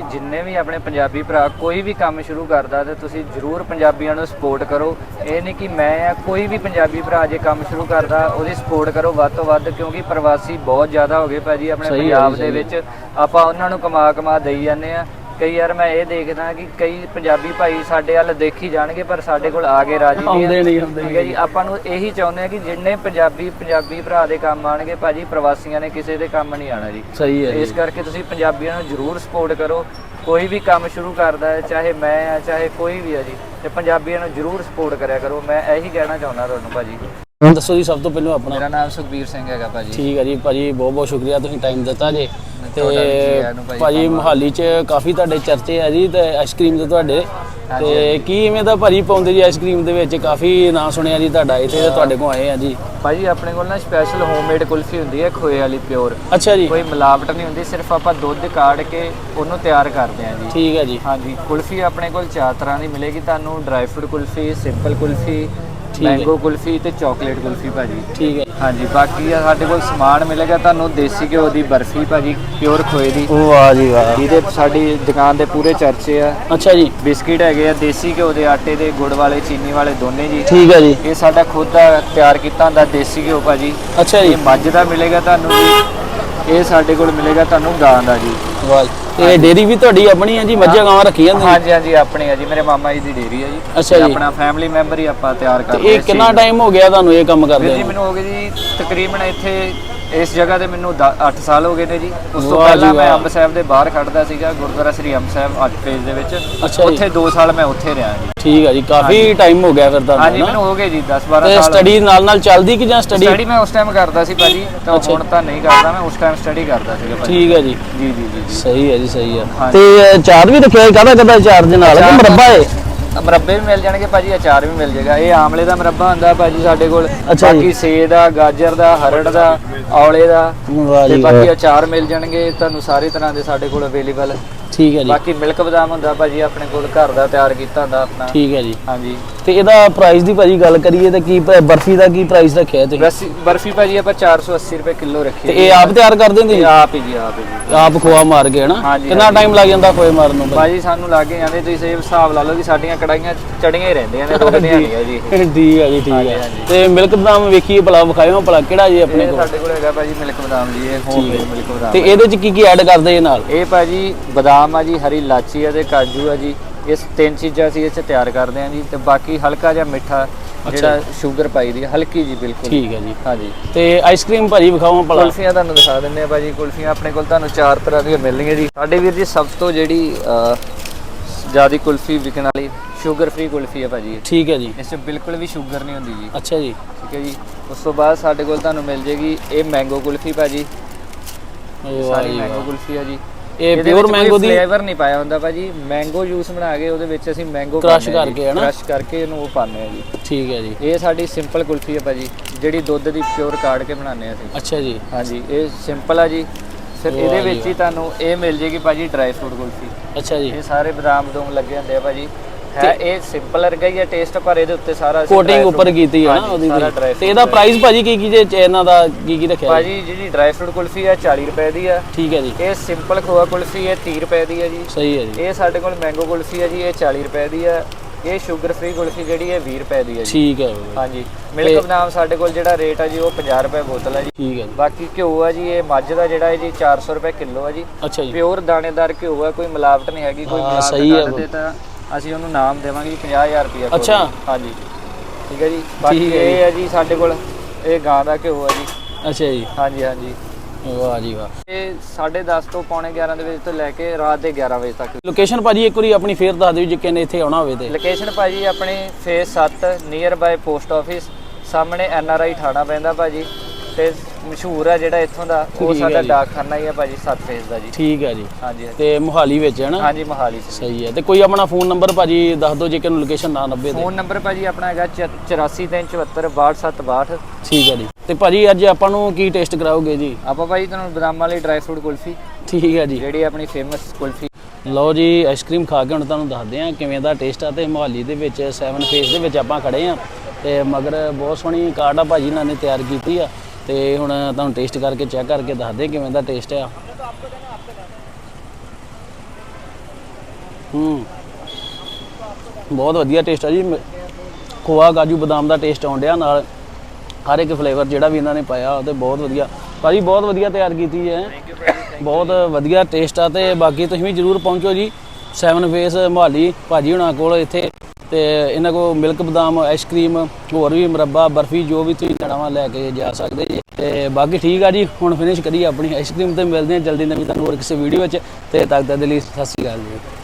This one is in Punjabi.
ਕਿ ਜਿੰਨੇ ਵੀ ਆਪਣੇ ਪੰਜਾਬੀ ਭਰਾ ਕੋਈ ਵੀ ਕੰਮ ਸ਼ੁਰੂ ਕਰਦਾ ਤੇ ਤੁਸੀਂ ਜਰੂਰ ਪੰਜਾਬੀਆਂ ਨੂੰ ਸਪੋਰਟ ਕਰੋ। ਇਹ ਨਹੀਂ ਕਿ ਮੈਂ ਆ ਕੋਈ ਵੀ ਪੰਜਾਬੀ ਭਰਾ ਜੇ ਕੰਮ ਸ਼ੁਰੂ ਕਰਦਾ ਉਹਦੀ ਸਪੋਰਟ ਕਰੋ ਵੱਧ ਤੋਂ ਵੱਧ ਕਿਉਂਕਿ ਪ੍ਰਵਾਸੀ ਬਹੁਤ ਜ਼ਿਆਦਾ ਹੋ ਗਏ ਭਾਜੀ ਆਪਣੇ ਪੰਜਾਬ ਦੇ ਵਿੱਚ। ਆਪਾਂ ਉਹਨਾਂ ਨੂੰ ਕਮਾ ਕਮਾ ਦੇਈ ਜਾਂਦੇ ਆ ਕਈ ਯਾਰ ਮੈਂ ਇਹ ਦੇਖਦਾ ਕਿ ਕਈ ਪੰਜਾਬੀ ਭਾਈ ਸਾਡੇ ਵੱਲ ਦੇਖੀ ਜਾਣਗੇ ਪਰ ਸਾਡੇ ਕੋਲ ਆ ਕੇ ਰਾਜੀ ਨਹੀਂ ਆਉਂਦੇ। ਨਹੀਂ ਆਉਂਦੇ ਠੀਕ ਹੈ ਜੀ ਆਪਾਂ ਨੂੰ ਇਹੀ ਚਾਹੁੰਦੇ ਆ ਕਿ ਜਿੰਨੇ ਪੰਜਾਬੀ ਪੰਜਾਬੀ ਭਰਾ ਦੇ ਕੰਮ ਆਣਗੇ ਭਾਜੀ ਪ੍ਰਵਾਸੀਆਂ ਨੇ ਕਿਸੇ ਦੇ ਕੰਮ ਨਹੀਂ ਆਣਾ ਜੀ। ਸਹੀ ਹੈ ਇਸ ਕਰਕੇ ਤੁਸੀਂ ਪੰਜਾਬੀਆਂ ਨੂੰ ਜਰੂਰ ਸਪੋਰਟ ਕਰੋ। ਕੋਈ ਵੀ ਕੰਮ ਸ਼ੁਰੂ ਕਰਦਾ ਹੈ ਚਾਹੇ ਮੈਂ ਆ ਚਾਹੇ ਕੋਈ ਵੀ ਆ ਜੀ ਤੇ ਪੰਜਾਬੀਆਂ ਨੂੰ ਜਰੂਰ ਸਪੋਰਟ ਕਰਿਆ ਕਰੋ। ਮੈਂ ਇਹੀ ਕਹਿਣਾ ਚਾਹੁੰਦਾ ਤੁਹਾਨੂੰ ਭਾਜੀ। ਹੁਣ ਦੱਸੋ ਜੀ ਸਭ ਤੋਂ ਪਹਿਲਾਂ ਆਪਣਾ ਮੇਰਾ ਨਾਮ ਸੁਖਬੀਰ ਸਿੰਘ ਹੈਗਾ ਭਾਜੀ। ਠੀਕ ਹੈ ਜੀ ਭਾਜੀ ਬਹੁਤ ਬਹੁਤ ਸ਼ੁਕਰੀਆ ਤੁਸੀਂ ਟਾਈਮ ਦਿੱਤਾ ਜੀ। ਤੇ ਭਾਜੀ। ਮੁਹਾਲੀ 'ਚ ਕਾਫੀ ਤੁਹਾਡੇ ਚਰਚੇ ਆ ਜੀ ਤੇ ਆਈਸਕ੍ਰੀਮ ਦੇ ਤੁਹਾਡੇ। ਤੇ ਕੀ ਇਵੇਂ ਦਾ ਭਾਜੀ ਪਾਉਂਦੇ ਜੀ ਆਈਸਕ੍ਰੀਮ ਦੇ ਵਿੱਚ? ਕਾਫੀ ਨਾਂ ਸੁਣਿਆ ਜੀ ਤੁਹਾਡਾ ਇੱਥੇ ਤੇ ਤੁਹਾਡੇ ਕੋਲ ਆਏ ਆ ਜੀ। ਭਾਜੀ ਆਪਣੇ ਕੋਲ ਨਾ ਸਪੈਸ਼ਲ ਹੋਮਮੇਡ ਕੁਲਫੀ ਹੁੰਦੀ ਹੈ ਖੋਏ ਵਾਲੀ ਪਿਓਰ ਅੱਛਾ ਜੀ। ਕੋਈ ਮਿਲਾਵਟ ਨਹੀਂ ਹੁੰਦੀ ਸਿਰਫ ਆਪਾਂ ਦੁੱਧ ਕਾੜ ਕੇ ਉਹਨੂੰ ਤਿਆਰ ਕਰਦੇ ਹਾਂ ਜੀ। ਠੀਕ ਹੈ ਜੀ। ਹਾਂਜੀ ਕੁਲਫੀ ਆਪਣੇ ਕੋਲ ਚਾਰ ਤਰ੍ਹਾਂ ਦੀ ਮਿਲੇਗੀ ਤੁਹਾਨੂੰ dry fruit kulfi simple kulfi ਠੀਕ ਹੈ। ਮੈਂਗੋ ਕੁਲਫੀ ਤੇ ਚਾਕਲੇਟ ਕੁਲਫੀ ਭਾਜੀ। ਠੀਕ ਹੈ। ਹਾਂਜੀ ਬਾਕੀ ਆ ਸਾਡੇ ਕੋਲ ਸਮਾਨ ਮਿਲੇਗਾ ਤੁਹਾਨੂੰ ਦੇਸੀ ਘਿਓ ਦੀ ਬਰਫੀ ਭਾਜੀ ਪਿਓਰ ਖੋਏ ਦੀ। ਉਹ ਵਾਹ ਜੀ ਵਾਹ ਜਿਹਦੇ ਸਾਡੀ ਦੁਕਾਨ ਦੇ ਪੂਰੇ ਚਰਚੇ ਆ। ਅੱਛਾ ਜੀ। ਬਿਸਕਿਟ ਹੈਗੇ ਆ ਦੇਸੀ ਘਿਓ ਦੇ ਆਟੇ ਦੇ ਗੁੜ ਵਾਲੇ ਚੀਨੀ ਵਾਲੇ ਦੋਨੇ ਜੀ। ਠੀਕ ਹੈ ਜੀ। ਇਹ ਸਾਡਾ ਖੁਦ ਦਾ ਤਿਆਰ ਕੀਤਾ ਹੁੰਦਾ ਦੇਸੀ ਘਿਓ ਭਾਜੀ। ਅੱਛਾ ਜੀ। ਇਹ ਮੱਝ ਦਾ ਮਿਲੇਗਾ ਤੁਹਾਨੂੰ ਜੀ। ਇਹ ਸਾਡੇ ਕੋਲ ਮਿਲੇਗਾ ਤੁਹਾਨੂੰ ਗਾਂ ਦਾ ਜੀ। ਵਾਹ ਜੀ। ਤੇ ਡੇਰੀ ਵੀ ਤੁਹਾਡੀ ਆਪਣੀ ਹੈ ਜੀ ਮੱਝਾਂ ਗਾਵਾਂ ਰੱਖੀਆਂ ਨੇ? ਹਾਂਜੀ ਹਾਂਜੀ ਆਪਣੀ ਆ ਜੀ ਮੇਰੇ ਮਾਮਾ ਜੀ ਦੀ ਡੇਰੀ ਆ ਜੀ। ਅੱਛਾ ਜੀ। ਆਪਣਾ ਫੈਮਿਲੀ ਮੈਂਬਰ ਹੀ ਆਪਾਂ ਤਿਆਰ ਕਰਦੇ ਇਹ ਕਿੰਨਾ ਟਾਈਮ ਹੋ ਗਿਆ ਤੁਹਾਨੂੰ ਇਹ ਕੰਮ ਕਰਦੇ ਜੀ ਮੈਨੂੰ ਹੋ ਗਏ ਜੀ ਤਕਰੀਬਨ ਇੱਥੇ ਇਸ ਜਗ੍ਹਾ ਤੇ ਮੈਨੂੰ 8 ਸਾਲ ਹੋ ਗਏ ਨੇ ਜੀ। ਉਸ ਤੋਂ ਪਹਿਲਾਂ ਮੈਂ। ਅੰਬ ਸਾਹਿਬ ਦੇ ਬਾਹਰ ਖੜਦਾ ਸੀਗਾ ਗੁਰਦੁਆਰਾ ਸ੍ਰੀ ਅੰਬ ਸਾਹਿਬ 8 ਫੇਜ਼ ਦੇ ਵਿੱਚ। ਉੱਥੇ 2 ਸਾਲ ਮੈਂ ਉੱਥੇ ਰਿਹਾ ਜੀ। ਠੀਕ ਹੈ ਜੀ ਕਾਫੀ ਟਾਈਮ ਹੋ ਗਿਆ ਫਿਰ ਤੁਹਾਨੂੰ ਹਾਂਜੀ ਮੈਨੂੰ ਹੋ ਗਏ ਜੀ 10 12 ਤੇ ਸਾਲ ਸਟੱਡੀ ਨਾਲ ਨਾਲ ਚੱਲਦੀ ਕਿ ਜਾਂ ਸਟੱਡੀ ਸਟੱਡੀ ਮੈਂ ਉਸ ਟਾਈਮ ਕਰਦਾ ਸੀ ਭਾਜੀ ਤਾਂ। ਹੁਣ ਤਾਂ ਨਹੀਂ ਕਰਦਾ ਮੈਂ ਉਸ ਟਾਈਮ ਸਟੱਡੀ ਕਰਦਾ ਸੀਗਾ ਭਾਜੀ। ਠੀਕ ਹੈ ਜੀ। ਜੀ ਜੀ ਜੀ ਸਹੀ ਹੈ ਜੀ ਸਹੀ ਹੈ। ਤੇ ਚਾਰ ਵੀ ਰੱਖਿਆ ਕਾਹਦਾ ਕਾਹਦਾ ਚਾਰ ਦੇ ਨਾਲ ਮੁਰੱਬਾ ਹੈ? ਮੁਰੱਬੇ ਵੀ ਮਿਲ ਜਾਣਗੇ ਭਾਜੀ ਅਚਾਰ ਵੀ ਮਿਲ ਜਾਏਗਾ ਇਹ ਆਮਲੇ ਦਾ ਮੁਰੱਬਾ ਹੁੰਦਾ ਭਾਜੀ ਸਾਡੇ ਕੋਲ ਅੱਛਾ ਜੀ। ਬਾਕੀ ਸੇਬ ਦਾ ਗਾਜਰ ਦਾ ਹਰੜ ਦਾ ਔਲੇ ਦਾ ਵਾਹ ਤੇ ਜੀ ਵਾਹ। ਬਾਕੀ ਅਚਾਰ ਮਿਲ ਜਾਣਗੇ ਤੁਹਾਨੂੰ ਸਾਰੇ ਤਰ੍ਹਾਂ ਦੇ ਸਾਡੇ ਕੋਲ ਅਵੇਲੇਬਲ ਠੀਕ ਹੈ ਜੀ। ਬਾਕੀ ਮਿਲਕ ਬਦਾਮ ਹੁੰਦਾ ਭਾਜੀ ਆਪਣੇ ਕੋਲ ਘਰ ਦਾ ਤਿਆਰ ਕੀਤਾ ਹੁੰਦਾ ਆਪਣਾ। ਠੀਕ ਹੈ ਜੀ। ਹਾਂਜੀ। ਤੇ ਇਹਦਾ ਪ੍ਰਾਈਸ ਦੀ ਭਾਜੀ ਗੱਲ ਕਰੀਏ ਤਾਂ ਕੀ ਪ- ਬਰਫੀ ਦਾ ਕੀ ਪ੍ਰਾਈਸ ਰੱਖਿਆ ਤੁਸੀਂ? ਬਰਫੀ ਭਾਜੀ ਆਪਾਂ 480 ਰੁਪਏ ਕਿਲੋ ਰੱਖੀ ਤੇ ਇਹ ਆਪ ਤਿਆਰ ਕਰਦੇ ਹੁੰਦੇ ਇਹ ਆਪ ਹੀ ਜੀ ਆਪ ਹੀ ਜੀ। ਆਪ ਖੋਆ ਮਾਰ ਕੇ ਹਨਾ? ਹਾਂਜੀ, ਕਿੰਨਾ ਹਾਂਜੀ। ਟਾਈਮ ਲੱਗ ਜਾਂਦਾ ਖੋਏ ਮਾਰਨ ਨੂੰ ਭਾਜੀ? ਭਾਜੀ ਸਾਨੂੰ ਲੱਗੇ ਜਾਂਦੇ ਤੁਸੀਂ ਇਹ ਹਿਸਾਬ ਲਾ ਲਓ ਕਿ ਸਾਡੀਆਂ ਕੜਾਈਆਂ ਚੜੀਆਂ ਹੀ ਰਹਿੰਦੀਆਂ ਨੇ ਰੁਕਦੀਆਂ ਨਹੀਂ ਹੈ ਜੀ। ਇਹ। ਠੀਕ ਹੈ ਜੀ ਠੀਕ ਹਾਂਜੀ, ਹੈ। ਹਾਂਜੀ। ਤੇ ਮਿਲਕ ਬਦਾਮ ਵੇਖੀਏ ਭਲਾ ਵਿਖਾਇਓ ਭਲਾ ਕਿਹੜਾ ਜੀ ਆਪਣੇ ਇਹ ਕੋਲ? ਸਾਡੇ ਕੋਲ ਹੈਗਾ ਭਾਜੀ ਮਿਲਕ ਬਦਾਮ ਜੀ ਇਹ ਹੋਮ। ਮਿਲਕ ਬਦਾਮ ਤੇ ਇਹਦੇ ਚ ਕੀ ਕੀ ਐਡ ਕਰਦੇ ਇਹ ਨਾਲ? ਇਹ ਭਾਜੀ ਬਦਾਮ ਆ ਜੀ ਹਰੀ ਇਲਾਚੀ ਆ ਤੇ ਕਾਜੂ ਆ ਜੀ। ਇਸ ਤਿੰਨ ਚੀਜ਼ਾਂ ਅਸੀਂ ਇਹ ਚ ਤਿਆਰ ਕਰਦੇ ਆ ਜੀ ਤੇ ਬਾਕੀ ਹਲਕਾ ਜਿਹਾ ਮਿੱਠਾ ਜਿਹੜਾ ਸ਼ੂਗਰ ਪਾਈ ਦੀ ਹਲਕੀ ਜੀ ਬਿਲਕੁਲ। ਠੀਕ ਹੈ ਜੀ। ਹਾਂਜੀ। ਤੇ ਆਈਸਕ੍ਰੀਮ ਭਾਜੀ ਵਿਖਾਓ ਭਲਾ। ਕੁਲਫੀਆਂ ਤੁਹਾਨੂੰ ਦਿਖਾ ਦਿੰਨੇ ਆ ਭਾਜੀ ਕੁਲਫੀਆਂ ਆਪਣੇ ਕੋਲ ਤੁਹਾਨੂੰ ਚਾਰ ਤਰ੍ਹਾਂ ਦੀਆਂ ਮਿਲਣਗੀਆਂ ਜੀ। ਸਾਡੇ ਵੀਰ ਜੀ ਸਭ ਤੋਂ ਜਿਹੜੀ ਜਿਆਦੀ ਕੁਲਫੀ ਵਿਕਣ ਵਾਲੀ ਸ਼ੂਗਰ ਫ੍ਰੀ ਕੁਲਫੀ ਆ ਭਾਜੀ। ਇਹ। ਠੀਕ ਹੈ ਜੀ। ਇਸ 'ਚ ਬਿਲਕੁਲ ਵੀ ਸ਼ੂਗਰ ਨਹੀਂ ਹੁੰਦੀ ਜੀ। ਅੱਛਾ ਜੀ। ਠੀਕ ਹੈ ਜੀ। ਉਸ ਤੋਂ ਬਾਅਦ ਸਾਡੇ ਕੋਲ ਤੁਹਾਨੂੰ ਮਿਲ ਜੇਗੀ ਇਹ ਮੈਂਗੋ ਕੁਲਫੀ ਭਾਜੀ। ਵਾਹ ਸਾਰੀ ਜੀ ਮੈਂਗੋ ਵਾਹ। ਕੁਲਫੀ ਆ ਜੀ। ਇਹ ਪਿਓਰ ਮੈਂਗੋ ਦੀ ਫਲੇਵਰ ਨਹੀਂ ਪਾਇਆ ਹੁੰਦਾ ਭਾਜੀ। ਮੈਂਗੋ ਜੂਸ ਬਣਾ ਕੇ ਉਹਦੇ ਵਿੱਚ ਅਸੀਂ ਮੈਂਗੋ Crush ਕਰਕੇ, ਹਨਾ? ਕ੍ਰਸ਼ ਕਰਕੇ ਇਹਨੂੰ ਉਹ ਪਾਉਂਦੇ ਆ ਜੀ। ਠੀਕ ਹੈ ਜੀ। ਇਹ ਸਾਡੀ ਸਿੰਪਲ ਕੁਲਫੀ ਹੈ ਭਾਜੀ ਜਿਹੜੀ ਦੁੱਧ ਦੀ ਪਿਓਰ ਕਾੜ ਕੇ ਬਣਾਉਂਦੇ ਆ ਅਸੀਂ। ਅੱਛਾ ਜੀ। ਹਾਂਜੀ ਇਹ ਸਿੰਪਲ ਆ ਜੀ। ਵਾਹ ਇਹਦੇ ਵਿੱਚ ਹੀ ਤੁਹਾਨੂੰ ਇਹ ਮਿਲ ਜੇਗੀ ਭਾਜੀ ਡਰਾਈ ਫਰੂਟ ਕੁਲਫੀ। ਅੱਛਾ ਜੀ। ਇਹ ਸਾਰੇ ਬਦਾਮ ਬਦੂਮ ਲੱਗੇ ਹੁੰਦੇ ਆ ਭਾਜੀ। ਹੈ। ਇਹ ਸਿੰਪਲ ਵਰਗਾ ਹੀ ਆ ਟੇਸਟ ਪਰ ਇਹਦੇ ਉੱਤੇ ਸਾਰਾ ਕੋਟਿੰਗ ਉੱਪਰ ਕੀਤੀ ਹੈ ਨਾ ਉਹਦੀ ਤੇ ਇਹਦਾ ਪ੍ਰਾਈਸ ਭਾਜੀ ਕੀ ਕੀ ਜੇ ਇਹਨਾਂ ਦਾ ਕੀ ਕੀ ਰੱਖਿਆ? ਭਾਜੀ ਜਿਹੜੀ ਡਰਾਈ ਫਰੂਟ ਕੁਲਫੀ ਆ 40 ਰੁਪਏ ਦੀ ਆ ਠੀਕ ਹੈ ਜੀ। ਇਹ ਸਿੰਪਲ ਖੋਆ ਕੁਲਫੀ ਹੈ 30 ਰੁਪਏ ਦੀ ਹੈ ਜੀ। ਸਹੀ ਹੈ ਜੀ। ਇਹ ਸਾਡੇ ਕੋਲ ਮੈਂਗੋ ਕੁਲਫੀ ਹੈ ਜੀ ਇਹ 40 ਰੁਪਏ ਦੀ ਹੈ। ਇਹ ਸ਼ੂਗਰ ਫ੍ਰੀ ਕੁਲਫੀ ਜਿਹੜੀ ਹੈ 20 ਰੁਪਏ ਦੀ ਹੈ ਜੀ। ਠੀਕ ਹੈ ਹਾਂਜੀ। ਮਿਲਕ ਬਦਾਮ ਸਾਡੇ ਕੋਲ ਜਿਹੜਾ ਰੇਟ ਹੈ ਜੀ ਉਹ 50 ਰੁਪਏ ਬੋਤਲ ਹੈ ਜੀ। ਠੀਕ ਹੈ ਬਾਕੀ ਘਿਓ ਹੈ ਜੀ ਇਹ ਮੱਝ ਦਾ ਜਿਹੜਾ ਹੈ ਜੀ 400 ਰੁਪਏ ਕਿਲੋ ਹੈ ਜੀ। ਅੱਛਾ ਜੀ। ਪਿਓਰ ਦਾਣੇਦਾਰ ਘਿਓ ਹੈ ਕੋਈ ਮਿਲਾਵਟ ਨਹੀਂ ਹੈਗੀ ਕੋਈ ਹਾਂ, ਮਿਲਾਵਟ ਸਹੀ ਹੈ ਅਸੀਂ ਉਹਨੂੰ ਨਾਮ ਦੇਵਾਂਗੇ ਜੀ 50000 ਰੁਪਏ ਅੱਛਾ। ਹਾਂਜੀ। ਠੀਕ ਹੈ ਜੀ। ਬਾਕੀ ਠੀਕ ਹੈ ਇਹ ਹੈ ਜੀ ਸਾਡੇ ਕੋਲ ਇਹ ਗਾਂ ਦਾ ਘਿਓ ਹੈ ਜੀ। ਅੱਛਾ ਜੀ। ਹਾਂਜੀ ਹਾਂਜੀ। ਵਾਹ ਜੀ ਵਾਹ। ਇਹ 10:30 ਤੋਂ ਪੌਣੇ 11 ਦੇ ਵਜੇ ਤੋਂ ਲੈ ਕੇ ਰਾਤ ਦੇ 11 ਵਜੇ ਤੱਕ। ਲੋਕੇਸ਼ਨ ਭਾਜੀ ਇੱਕ ਵਾਰੀ ਆਪਣੀ ਫੇਰ ਦੱਸ ਦਿਓ ਜੇ ਕਿਨੇ ਇੱਥੇ ਆਉਣਾ ਹੋਵੇ ਤੇ। ਲੋਕੇਸ਼ਨ ਭਾਜੀ ਆਪਣੇ phase 7 near by post office ਸਾਹਮਣੇ ਐਨ ਆਰ ਆਈ ਠਾਣਾ ਪੈਂਦਾ ਭਾਜੀ। ਤੇ ਮਸ਼ਹੂਰ ਆ ਜਿਹੜਾ ਇੱਥੋਂ ਦਾ ਉਹ ਠੀਕ ਹੈ ਸਾਡਾ ਜੀ। ਡਾਕਖਾਨਾ ਹੀ ਆ ਭਾਜੀ 7 ਫੇਸ ਦਾ ਜੀ। ਠੀਕ ਹੈ ਜੀ। ਹਾਂਜੀ ਹਾਂਜੀ। ਤੇ ਮੁਹਾਲੀ ਵਿੱਚ ਹੈ ਨਾ? ਹਾਂਜੀ ਮੋਹਾਲੀ ਚ। ਸਹੀ ਹੈ। ਤੇ ਕੋਈ ਆਪਣਾ ਫੋਨ ਨੰਬਰ ਭਾਜੀ ਦੱਸ ਦਿਓ ਜੇ ਕਿਨੂੰ ਲੋਕੇਸ਼ਨ ਨਾ ਲੱਭੇ ਤੇ। ਫੋਨ ਨੰਬਰ ਭਾਜੀ ਆਪਣਾ ਹੈਗਾ 8437426762 ਠੀਕ ਹੈ ਜੀ। ਤੇ ਭਾਜੀ ਅੱਜ ਆਪਾਂ ਨੂੰ ਕੀ ਟੇਸਟ ਕਰਾਓਗੇ ਜੀ? ਆਪਾਂ ਭਾਜੀ ਤੁਹਾਨੂੰ ਬਦਾਮਾਂ ਵਾਲੀ ਡਰਾਈ ਫਰੂਟ ਕੁਲਫੀ ਠੀਕ ਹੈ ਜੀ। ਜਿਹੜੀ ਆਪਣੀ ਫੇਮਸ ਕੁਲਫੀ। ਲਓ ਜੀ ਆਈਸਕ੍ਰੀਮ ਖਾ ਕੇ ਹੁਣ ਤੁਹਾਨੂੰ ਦੱਸਦੇ ਆ ਕਿਵੇਂ ਦਾ ਟੇਸਟ ਆ ਤੇ ਮੁਹਾਲੀ ਦੇ ਵਿੱਚ 7 ਫੇਸ ਦੇ ਵਿੱਚ ਆਪਾਂ ਖੜੇ ਆ ਤੇ ਮਗਰ ਬਹੁਤ ਸੋਹਣੀ ਕਾਰਡ ਆ ਭਾਜੀ ਨਾਲ ਨੇ ਤਿਆਰ ਕੀਤੀ ਆ। ਤੇ ਹੁਣ ਤੁਹਾਨੂੰ ਟੇਸਟ ਕਰਕੇ ਚੈੱਕ ਕਰਕੇ ਦੱਸਦੇ ਕਿਵੇਂ ਦਾ ਟੇਸਟ ਆ। ਹੂੰ। ਬਹੁਤ ਵਧੀਆ ਟੇਸਟ ਆ ਜੀ। ਖੋਆ, ਕਾਜੂ, ਬਦਾਮ ਦਾ ਟੇਸਟ ਆਉਣ ਡਿਆ ਨਾਲ। ਹਰ ਇੱਕ ਫਲੇਵਰ ਜਿਹੜਾ ਵੀ ਇਹਨਾਂ ਨੇ ਪਾਇਆ, ਉਹ ਤੇ ਬਹੁਤ ਵਧੀਆ। ਭਾਜੀ, ਬਹੁਤ ਵਧੀਆ ਤਿਆਰ ਕੀਤੀ ਹੈ। ਬਹੁਤ ਵਧੀਆ ਟੇਸਟ ਆ ਤੇ ਬਾਕੀ ਤੁਸੀਂ ਵੀ ਜਰੂਰ ਪਹੁੰਚੋ ਜੀ। Seven phase Mohali. ਭਾਜੀ ਹੁਣਾਂ ਕੋਲ ਇੱਥੇ ਤੇ ਇਹਨਾਂ ਕੋਲ ਮਿਲਕ ਬਦਾਮ ਆਈਸਕ੍ਰੀਮ ਹੋਰ ਵੀ ਮੁਰੱਬਾ, ਬਰਫੀ ਜੋ ਵੀ ਤੁਸੀਂ ਲੈਣਾ ਵਾ ਲੈ ਕੇ ਜਾ ਸਕਦੇ ਜੀ। ਤੇ ਬਾਕੀ ਠੀਕ ਆ ਜੀ, ਹੁਣ ਫਿਨਿਸ਼ ਕਰੀਏ ਆਪਣੀ ਆਈਸਕ੍ਰੀਮ ਤੇ ਮਿਲਦੇ ਹਾਂ ਜਲਦੀ ਨਵੀਂ ਤੁਹਾਨੂੰ ਹੋਰ ਕਿਸੇ ਵੀਡੀਓ ਵਿੱਚ। ਤੇ ਤਦ ਤੱਕ ਦੇ ਲਈ ਸਤਿ ਸ਼੍ਰੀ ਅਕਾਲ ਜੀ।